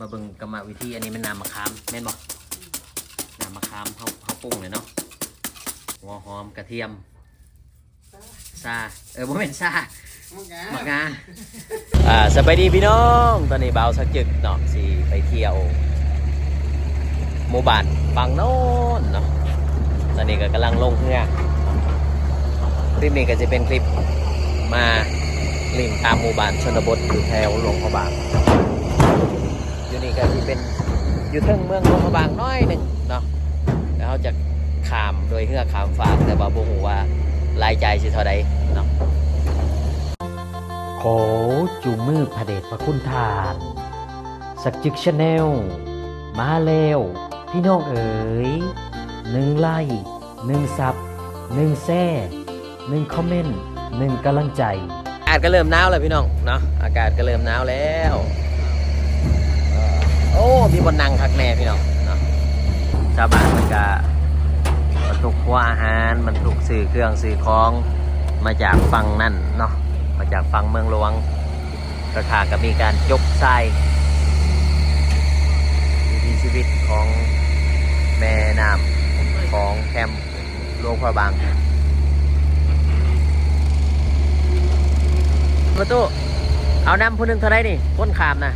มาเบิ่งกรรมวิธีอันนี้เป็นนำมะขามแม่นบอกนำมะขามเขาเขาปรุงเลยเนาะหัวหอมกระเทียมซาเออบ่เป็นซาหมักงาอ่าสบายดีพี่น้องตอนนี้เบาสักจึกเนาะสิไปเที่ยวหมู่บ้านฝั่งโน้นเนาะตอนนี้ก็กำลังลงเรือคลิปนี้ก็จะเป็นคลิปมาลิงตามหมู่บ้านชนบทอยู่แถวหลวงพระบาง นี่ก็ที่เป็นอยู่เทิงเมืองหลวงพระบางน้อยหนึ่งเนาะแล้วเขาจะขามโดยเฮือกขามฝากแต่ว่าบ่ฮู้ว่ารายจ่ายสิเท่าใดเนาะขอจูงมือพระเดชพระคุณทานสักจึกชาแนลมาแล้วพี่น้องเอ๋ยหนึ่งไลค์หนึ่งซับหนึ่งแซ่หนึ่งคอมเมนต์หนึ่งกำลังใจอากาศก็เริ่มหนาวแล้วพี่น้องเนาะอากาศก็เริ่มหนาวแล้วเโอ้มีบนนั่งคักแน่พี่น้องเนาะชาวบ้านมันก็บรรทุกหัวอาหารบรรทุกสื่อเครื่องสื่อของมาจากฝั่งนั่นเนาะมาจากฝั่งเมืองหลวงกระขาก็มีการยกทรายวิถีชีวิตของแม่น้ำของแคมป์หลวงพระบางประตูเอานำผู้หนึ่งเท่าไรนี่คนขามนะ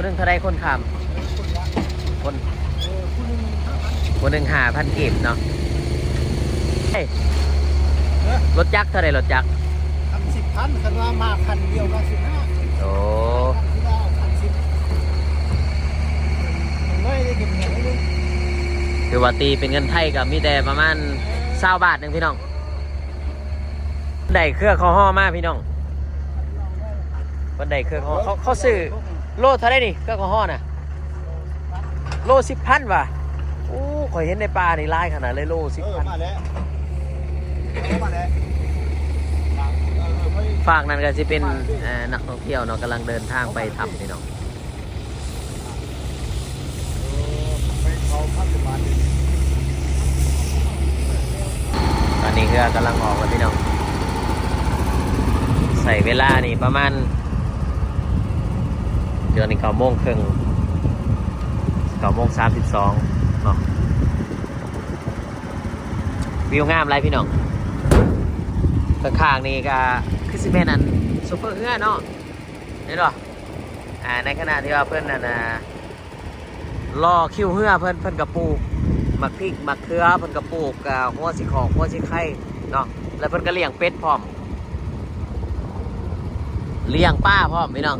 ผู้หนึ่งเท่าไรคนขามคนผู้หนึ่งหาพันกีบเนาะเฮ้ยรถจักรเท่าไรรถจักรทำสิบพันคันว่ามาพันเดียวก็สิบห้าโอ้ที่ได้พันสิบน้อยได้เก็บเงินได้ด้วยคือว่าตีเป็นเงินไทยกับมีแต่ประมาณเศร้าบาทหนึ่งพี่น้องได้เครื่องเขาห่อมาพี่น้องคนได้เครื่องเขาเขาเขาซื้อ โลเท่าไรนี่เครื่องเขาห่อน่ะ โลสิบพันว่ะโอ้ขอยเห็นในปลาในลายขนาดเลยโลสิบเออพันมาแล้วเอามาแล้วเออไม่ฝากนั้นก็จะเป็นเอ่อนักท่องเที่ยวเนาะกำลังเดินทางไปทำพี่น้องไปเขาพันสิบบาทเลยตอนนี้เรือกำลังออกแล้วพี่น้องใส่เวลานี่ประมาณ เดือนนี้เก้าโมงครึ่งเก้าโมงสามสิบสองเนาะวิวงามไรพี่น้องข้างๆนี่ก็คือสิเมนอันซูเปอร์เฮือเนาะนี่หรออ่าในขณะที่ว่าเพื่อนนั่นนะรอคิวเฮือเพื่อนเพื่อนกระปลูกมักพริกมักเขือเพิ่อนกระปลูกกับหัวสิของหัวสิไข่เนาะแล้วเพิ่อนก็เลี้ยงเป็ดพร้อมเลี้ยงป้าพร้อมพี่น้อง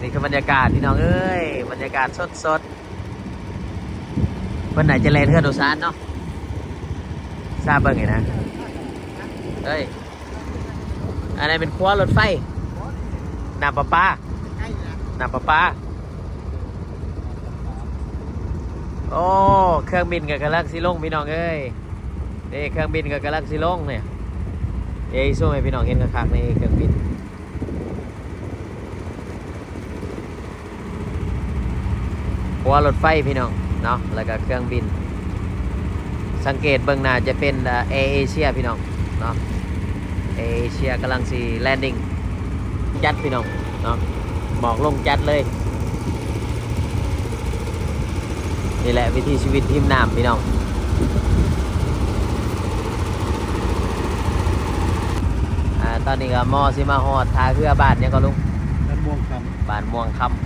นี่คือบรรยากาศพี่น้องเอ้ย บรรยากาศสดสดๆเพิ่นไหนจะเลนเทือนโดซานเนาะทราบเบิ่งไงนะเอ้ยอันนี้เป็นครัวรถไฟน้ำปะปาใกล้นะน้ำปะปาโอ้ เครื่องบินกับกำลังสิลงพี่น้องเอ้ยนี่เครื่องบินกับกำลังสิลงเนี่ยเอ้ยสู้ให้พี่น้องเห็นคักๆในเครื่องบิน หัวรถไฟพี่น้องเนาะแล้วก็เครื่องบิน สังเกตเบื้องหน้าจะเป็นเอเอเชียพี่น้องเนาะเอเอเชียกำลังสีแลนดิ้งจัดพี่น้องเนาะหมอกลงจัดเลย นี่แหละวิถีชีวิตทิมน้ำพี่น้องอ่าตอนนี้ก็มอสิมาฮอดทาเพื่อบาทเนี่ยงก็ลุงด้านม่วงคบานม่วงคำเน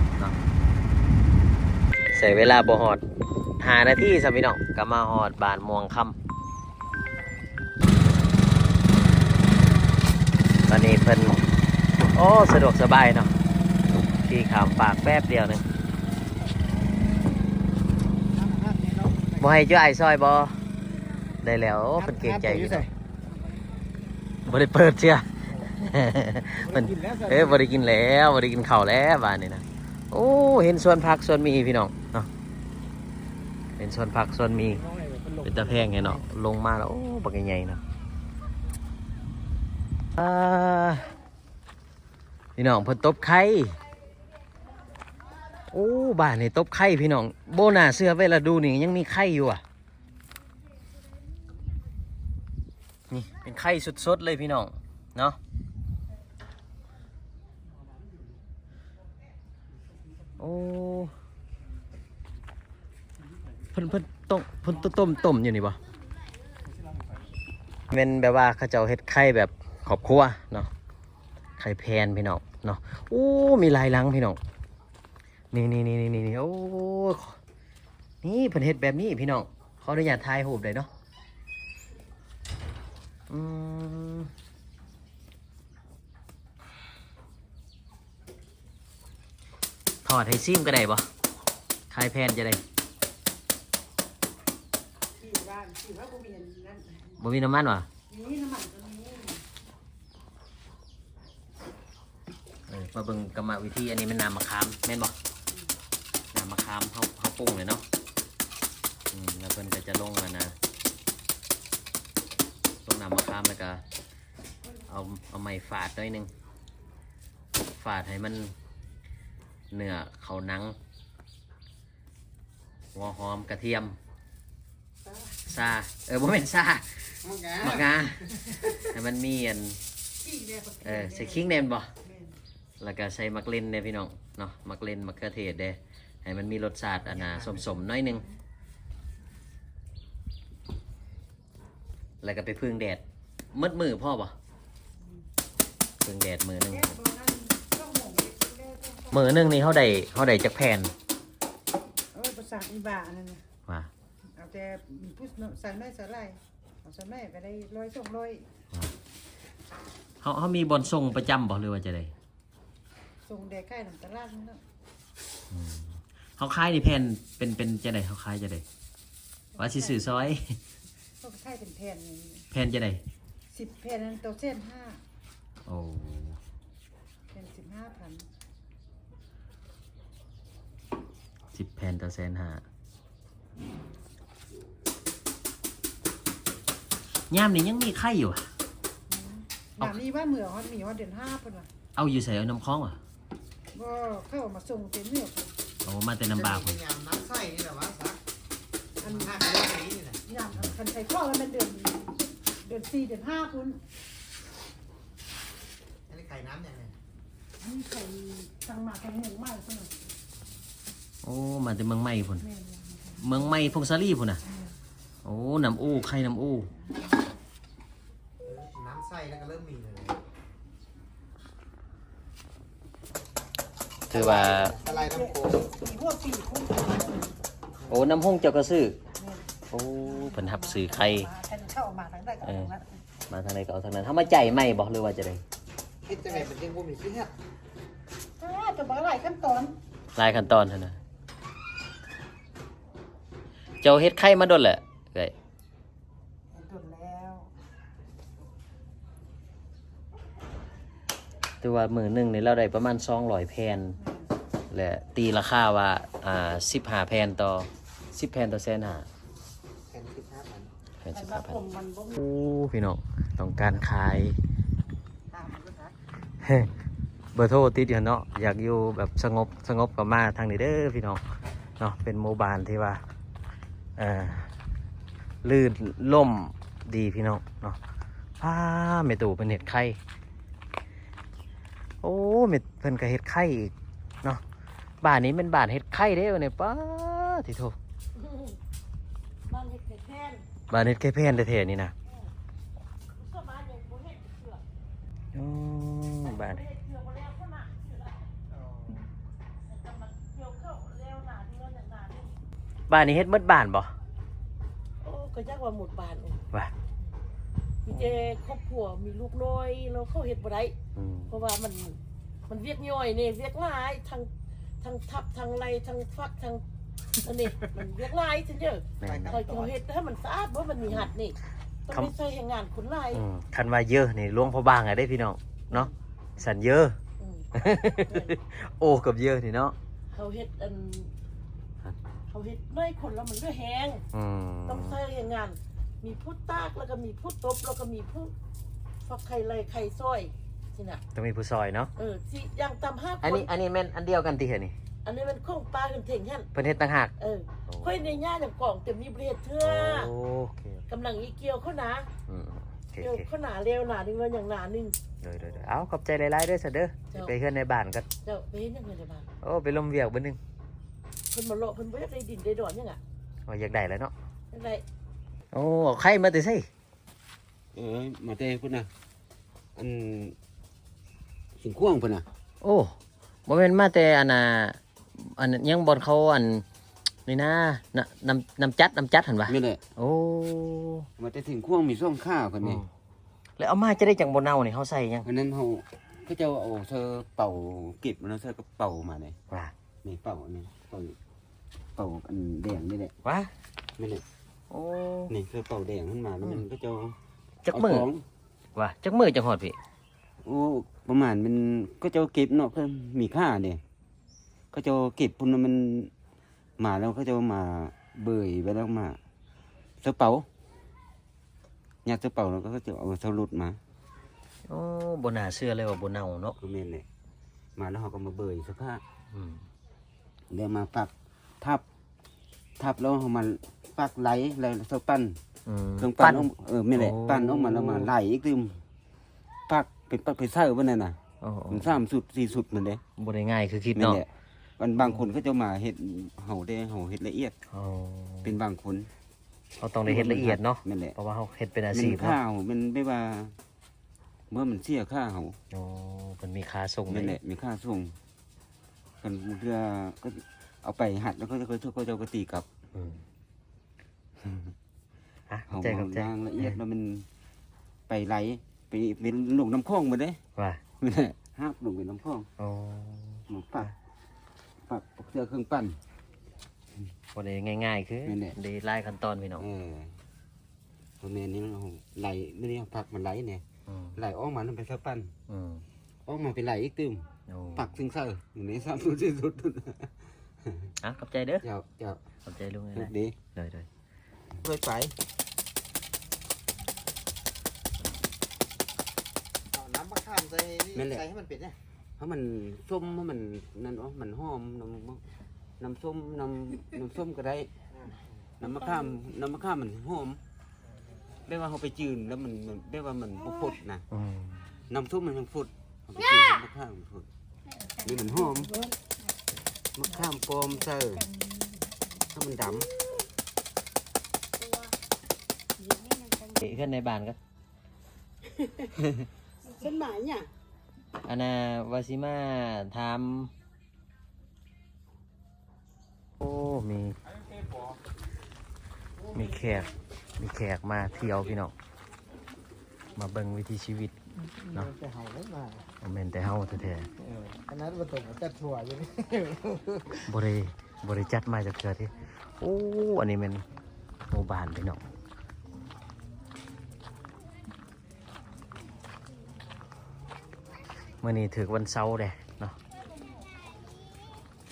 าะ ใส่เวลาบ่ฮอดหานาทีสัพี่น้องก็มาฮอดบานม่วงคำตอนนี้เพิ่นโอ้สะดวกสบายเนาะขี่ขามปากแป๊บเดียวหนึงำบ่ให้เจ้าไอ้ซอยบ่ได้แล้วเพิ่นเกรงใจพี่บ่ได้เปิดเชื่อเพิ่นเอ้ยบ่ได้กินแล้วบ่ได้กินข้าวแล้วบ้านนี้นะโอ้เห็นส่วนผักส่วนมีพี่น้อง ส่วนผักส่วนมี เป็นตะแพงไงเนาะลงมาแล้วโอ้ปักใหญ่เนาะพี่น้องเพิ่นตบไข่โอ้บ้านนี่ตบไข่พี่น้องโบนาเสื้อเวลาดูนี่ยังมีไข่อยู่อะนี่เป็นไข่สดๆเลยพี่น้องเนาะโอ้ พิ่นเพิ่นต้มเพิ่นต้มต้มอยู่นี่บ่เป็นแบบว่าเขาเจ้าเฮ็ดไข่แบบครอบครัวเนาะไข่แพนพี่น้องเนาะโอ้มีลายลังพี่น้องนี่นี่นี่นี่นี่โอ้นี่เพิ่นเฮ็ดแบบนี้พี่น้องขออนุญาตถ่ายรูปได้เนาะอืมถอดให้ซิมก็ได้บ่ไข่แพนจะได้ บ้านที่ว่าบ่มีอันนั้นบ่มีน้ำมันวะนี่น้ำมันก็มีเออมาเบิ่งกรรมวิธีอันนี้มันน้ำมะขามแม่นบ่น้ำมะขามเฮาเฮาปรุงเลยเนาะอืมแล้วเพิ่นก็จะลงแล้วนะลงน้ำมะขามแล้วก็เอาเอาไม้ฝาดหน่อยหนึงฝาดให้มันเนื้อเขาหนังหัวหอมกระเทียม ซาเออบ่แม่นซามึงแกมะกาให้มันมีอันที่แม่ก็เออใส่ขิงแน่นบ่แม่นแล้วก็ใส่มักเล่นเนี่ยพี่น้องเนาะมักเล่นมักเขือเทศเด้ให้มันมีรสชาติอันน่ะสมๆหน้อยหนึงแล้วก็ไปพึ่งแดดมืดมือพ่อบ่พึ่งแดดมือหนึงแม่บ่นั้นต้องหมองเด็กแม่ต้องมือหนึงนี่เฮาได้เฮาได้จักแผ่นเออภาษาอีบานั่นน่ะว่าเอา แต่มีผู้ใส่ไม้ใส่ไรเอาใส่ไม้ไปได้ร้อยสองร้อยเฮาเฮามีบอนส่งประจำบ่หรือว่าจะได้ส่งแดกไข่น้ำตลาดนั่นเนาะเฮาขายนี่แผ่นเป็นเป็นจะได้เฮาขายจะได้ว่าสิซื้อซอยก็ไข่เป็นแผ่นนี่แผ่นจะได้สิบแผ่นนั้นตัวเส้นห้าโอ้แผ่นสิบห้าพัน10แผ่นต่อแสนห้า ยามนี้ยังมีไข่อยู่อะแบบนี้ว่าเหมือฮอดมีฮอดเดือนห้าเพิ่นว่ะเอาอยู่ใส่เอาน้ำคล้องวะก็เข้ามาส่งเต็มเนื้อเพิ่นเอามาแต่น้ำบากพพุ่นยายามน้ำไส้นี่แหละวะสักอันห้ากิโลนี้นี่แหละอย่างคันใส่ข้อแล้วมันเดือนเดือนสี่เดือนห้าคุณอันนี้ไข่น้ำอย่างไรนี่ใส่สั่งมาทางหมูมากเพิ่นน่ะโอ้มาแต่เมืองใหม่พุ่นแม่นเมืองใหม่พงศาลีพุ่นน่ะโอ้น้ำอู้ไข่น้ำอู้น้ำ ไส้แล้วก็เริ่มมีเลยคือว่า อะไรน้ำโคปีพวกปีคุณโอ้น้ำห้องเจ้าก็ซื้อโอ้เพิ่นหับซื้อไข่มาแทนเข้ามาทางใดก็ทางนั้นมาทางไหนก็เอาทางนั้นถ้ามาใจายไหม่บอกหรือว่าจะได้คิดจะไงเป็นเรื่องพวกมีซื้อฮะอ่าจะบอกหลายขั้นตอนรายขั้นตอนเท่านั้นเจ้าเฮ็ดไข่มาโดนแหละเอ้ย จนแล้ว แต่ว่ามือหนึงนี่เราได้ประมาณ200แผ่นและตีราคาว่าอ่า15แผ่นต่อ10แผ่นต่อแสนห้าแทนคิดห้าพันแผ่นแต่15ว่าแผ่ผนมมันบ่มีโอ้พี่น้องต้องการขายตามมันก็ทักเบอร์โทรติดอยู่เนาะอยากอยู่แบบสงบสงบก็มาทางนี้เด้อพี่น้องเนาะเป็นหมู่บ้านที่ว่าเอ่อลื่นล่มดีพี่น้องเนาะพาเมตู่เป็นเห็ดไข่ โอ้เมตเพิ่นก็เห็ดไข่อีกเนาะบ้านนี้เป็นบ้านเห็ดไข่เด้อเนี่ยป้าที่โทบ้านเฮ็ดแท่นบ้านเห็ดไข่แพนแท้ๆนี่นะก็บ้านเฮ็ดบ่เฮ็ดเสือโอ้บ้านเฮ็ดเสือบ่แล้วคนน่ะเสือแต่มันเกี่ยวเข้าแล้วหนาที่ว่าอย่างหนานี่บ้านนี้เฮ็ดหมดบ้านบ่โอ้ก็ยักว่าหมดบานโอ้ว่า มีแต่ครอบครัวมีลูกน้อยแล้วเขาเฮ็ดบ่ได้อืมเพราะว่ามันมันเวียกย่อยนี่เวียกหลายทั้งทั้งทับทั้งไรทั้งฟักทั้งอันนี้มันเวียกหลายจังเด้อแม่นเขาเขาเฮ็ดให้มันสะอาดบ่มันมีหัดนี่ต้องครับไปใส่ให้งานคนหลาย อืมคันว่าเยอะนี่หลวงพระบางอะได้พี่น้องเนาะสันเยอะ อืมโอ้กับเยอะนี่เนาะเขาเฮ็ดอันเขาเฮ็ดน้อยคนแล้วมันก็แห้งอืมต้องใส่ให้งาน มีผู้ตากแล้วก็มีผู้ตบแล้วก็มีผู้ฟักไข่ไรไข่ซอยสิน่ะต้องมีผู้ซอยเนาะเออสิอย่างต่ำห้าคอันนนี้อันนี้แม่นอันเดียวกันติเหรอนี่อันนี้มันข้องปลาขึ้นเถ่งฮั่นเพิ่นเฮ็ดต่างหากเออค่อยในย่าอย่างกล่องเต็มมีเบรดเถื่อโอเคกำลังอีเกียวเขาหนาอืมโอเคเกียวโอเคเขาหนาเร็วหนาดึงเงินอย่างหนาหนึ่ง เด้อเด้อเด้อเอาขอบใจหลายๆเด้อซะเด้อสิไปเฮือนในบ้านกันเจ้าไปเฮ็ดยังไงในบ้านโอ้ไปลมเวียกเบิ่นึงเพิ่นมาโลาะเพิ่นบ่อยากได้ดินได้ดอนยังอะว่าอยากได้แล้วเนาะจังไดโอ้ เอาไข่มาแต่ไสเออมาเต้พุ่นน่ะอันสิงข่วงพุ่นน่ะโอ้บ่แม่นมาแต่อันน่ะอันยังบ่เขาอันนี่นะน่ะน้ำน้ำจัดน้ำจัดหั่นวะนี่แหละโอ้มาแต่สิงข่วงมีส่วงข้าวคนนี้แล้วเอามาจะได้จังบ่เน่านี่เฮาใส่หยังอันนั้นเฮาเขาเจ้าเอาเธอเป่าเก็บมันแล้วเธอก็เป่ามาเนี่ยว่านี่เป่าอันนี้เป่าเป่าอันแดงนี่แหละว่านี่แหละ โอ้นี่เธอเป่าแดงขึ้นมาแล้วมันก็จะจักมือเาของว่าจักมือจังฮอดพี่โอ้ประมาณมันก็จะเก็บเนาะก็มีค่าเนี่ยก็จะเก็บพุ่นมันมาแล้วก็จะมาเบื่อไปแล้วมาเสาเป่าอยากเสาเป่าแล้วก็จะเอาเสาหลุดมาโอ้บ่น่าเชื่อเลยว่าบ่เน่าเนาะก็เมนเลยมาแล้วเขาก็มาเบื่อสักผ้าอืมเดี๋ยวมาปักทับ ทับแล้วเขามา ปักไหลไหลเสาปั้นอืมเครื่องปั้นเอาเออไม่แหละโอ้ปั้นออกมาแล้วมาไหลอีกตึมปักเป็นปักเป็นเส้าวันนั้นน่ะโอ้โอ้มันสามสุดสี่สุดเหมือนเด้บ่ได้ง่ายคือคิดนั่นเนาะแหละมันบางคนก็จะมาเฮ็ดเห่าได้เห่าเฮ็ดละเอียดโอ้เป็นบางคนเขาต้องได้เฮ็ดละเอียดเนาะนั่นแหละเพราะว่าเขาเฮ็ดเป็นอาเป็ชีนพเนาะข้าวมันไม่ว่า เมื่อมันเสียค่าเห่าโอ้มันมีค่าส่งนั่นแหเลยละมีค่าส่งกันเพื่อก็เอาไปหัดแล้วก็จะก็จะก็จะตีกลับ อืมอะเห่าใจกับใจยางละเอียดแล้วมันไปไหลไปเป็นลงน้ำคลองหมาเด้ว่านั่นแหละห้าบลงไปน้ำคลองโอ้หมูปักปักเสื้อเครื่องปั้น บ่ได้ง่ายๆ คือนั่นแหละ ได้หลายขั้นตอนพี่น้องเออตัวเมนนี้มันเอาไหลไม่ได้เอาผักมันไหลเนี่ยอืมไหลออกมานั่นเป็นเสื้อปั้นอืมออกมาเป็นไหลอีกตึมโอ้ปักซึ่งเสื้ออยู่ในสามสุดที่สุดอะขอบใจเด้อเจ้าเจ้าขอบใจลุงลูนะกดี เลย เลยเคยไปเอาน้ำมะขามใส่นี่ใส่ให้มันเป็นเนี่ยเพราะมันส้มเพราะมันนั่นอ๋อมันหอมน้ำน้ำส้มน้ำน้ำส้มก็ได้น้ำมะขามน้ำมะขามมันหอมได้ว่าเขาไปจืนแล้วมันมันได้ว่ามันบุฟดนะอืมน้ำส้มมันยังฝุดเอาไปจืนน้ำมะขามมันฝุดนี่มันหอมมะขามปลอมเซอร์ถ้ามันด เพื่อนในบ้านก็เส้นหมายเนี่ยอันน่ะวาซิมาถามโอ้ มี มีแขก มีแขกมาเที่ยวพี่น้อง มาเบิ่งวิถีชีวิต เนาะจะเห่าได้มาบ่แม่นแต่เฮาแท้เอออันนั้นมาตกจัดถั่วอยู่นี่ๆบ่ได้บ่ได้จัดมาจากเทื่อที่โอ้ อันนี้แมันหมู่บ้านพี่น้อง มื่อนี้ถือวันเสาร์เด้เนาะ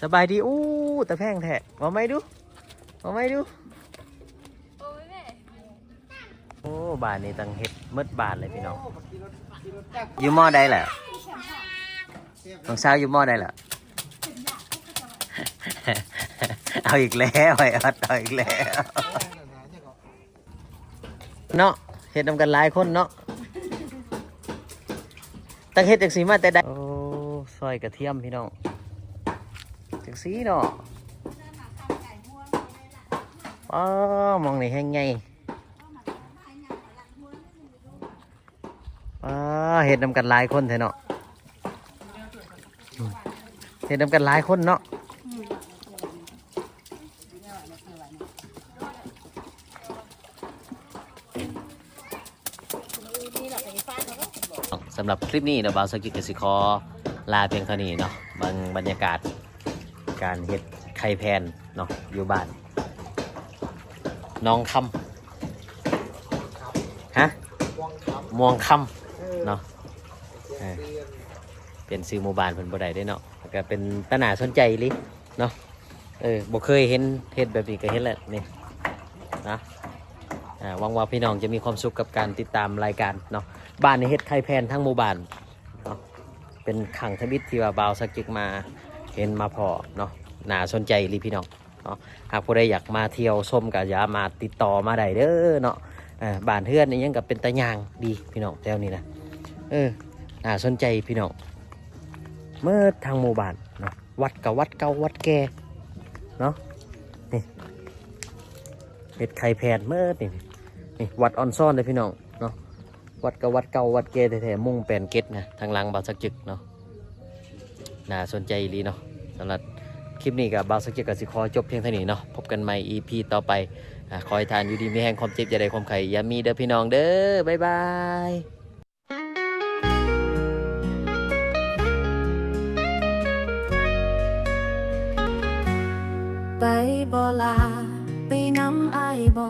สบายดีอู้แต่แพงแท้มาไหมดูมาไหมดูโอ้บานนี้ตังเฮ็ดมืดบานเลยพี่น้องอยู่มอได้แหละน้องสาอยู่มอได้แหละเอาอีกแล้วไอ้ออดเอาอีกแล้วเนาะเฮ็ดนำกันหลายคนเนาะ ตั้งเฮ็ดจังสีมาแต่ใดโอ้ซอยกระเทียมพี่น้องจังสีเนาะอ๋อมองนี่แห้งไงอ๋อเฮ็ดนำกันหลายคนแท้เนาะเฮ็ดนำกันหลายคนเนาะ สำหรับคลิปนี้เนาะบาวสกิกสิคอลาเพียงเท่านี้เนาะบางบรรยากาศการเฮ็ดไข่แพนเนาะอยู่บ้านน้องคำฮะวงคมวงคำเออำเนาะเป็นซื้อหมู่บ้านเพิ่นบ่ได้เด้เนาะก็เป็นตานาสนใจลิเนาะเออบ่เคยเห็นเฮ็ดแบบนี้ก็เห็นแล้วนี่นะหวังว่าพี่น้องจะมีความสุขกับการติดตามรายการเนาะ บ้านในเฮ็ดไข่แพนทั้งหมู่บ้านเนาะเป็นขังทบิตที่ว่าบาวสกิกมาเห็นมาพอเนาะน่าสนใจลิพี่น้องเนาะหากผู้ใดอยากมาเที่ยวชมก็อย่ามาติดต่อมาได้เด้อเนาะอ่าบ้านเฮือนนี่ยังกับเป็นตะยางดีพี่น้องแถวนี้นะเออน่าสนใจพี่น้องเมื่อทางหมู่บ้านเนาะวัดกับวัดเก่าวัดแก่เนาะนี่เห็ดไข่แพนเมื่อนี่นี่วัดออนซ่อนเลยพี่น้อง วัดกับวัดเก่าวัดแก่แท้ๆมุ่งแปลนเก็ตนะทางหลังบาสักจึกเนาะน่าสนใจอีเนาะสำหรับคลิปนี้กับบาสักจึกกับสิขอจบเพียงเท่านี้เนาะพบกันใหม่ EP ต่อไปอคอยทานอยู่ดีมีแห่งความเจ็บอย่าได้ความไข่อย่ามีเด้อพี่น้องเด้อบ๊ายบายไปบ่ลาไปน้ำอายบ่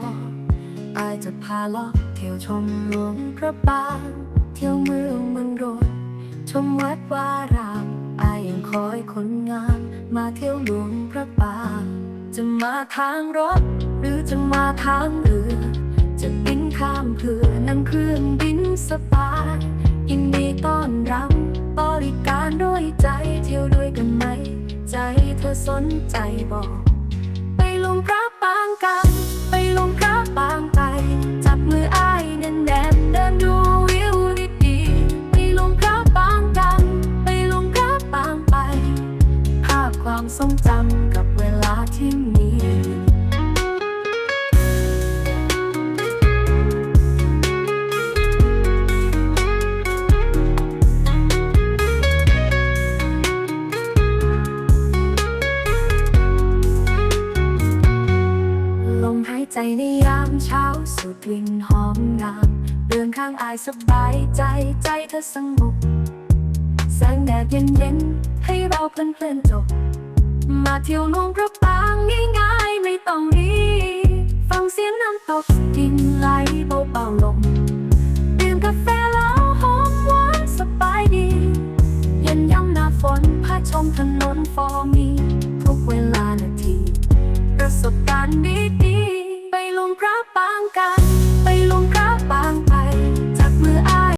อายจะพาลาะ เที่ยวชมหลวงพระบางเที่ยวเมืองเมืองโรดชมวัดวารามอายยังคอยคนงามมาเที่ยวหลวงพระบางจะมาทางรถ หรือจะมาทางเรือ จะบินข้ามเพื่อนั่งเครื่องบินสบายยินดีต้อนรับบริการด้วยใจเที่ยวด้วยกันไหม ใจเธอสนใจบอก ไปลงพระปางกัน ข้างอายสบายใจใจเธอสงบแสงแดดเย็นๆให้เราเพลินๆจบ มาเที่ยวลงพระปางง่ายๆไม่ต้องรีฟังเสียงน้ำตกดินไหลเบาๆลงดื่มกาแฟแล้วหอมหวานสบายดี เย็นย่ำหน้าฝนพาชมถนนฟอร์มีทุกเวลานาที ประสบการณ์ดีๆไปลงพระปางกัน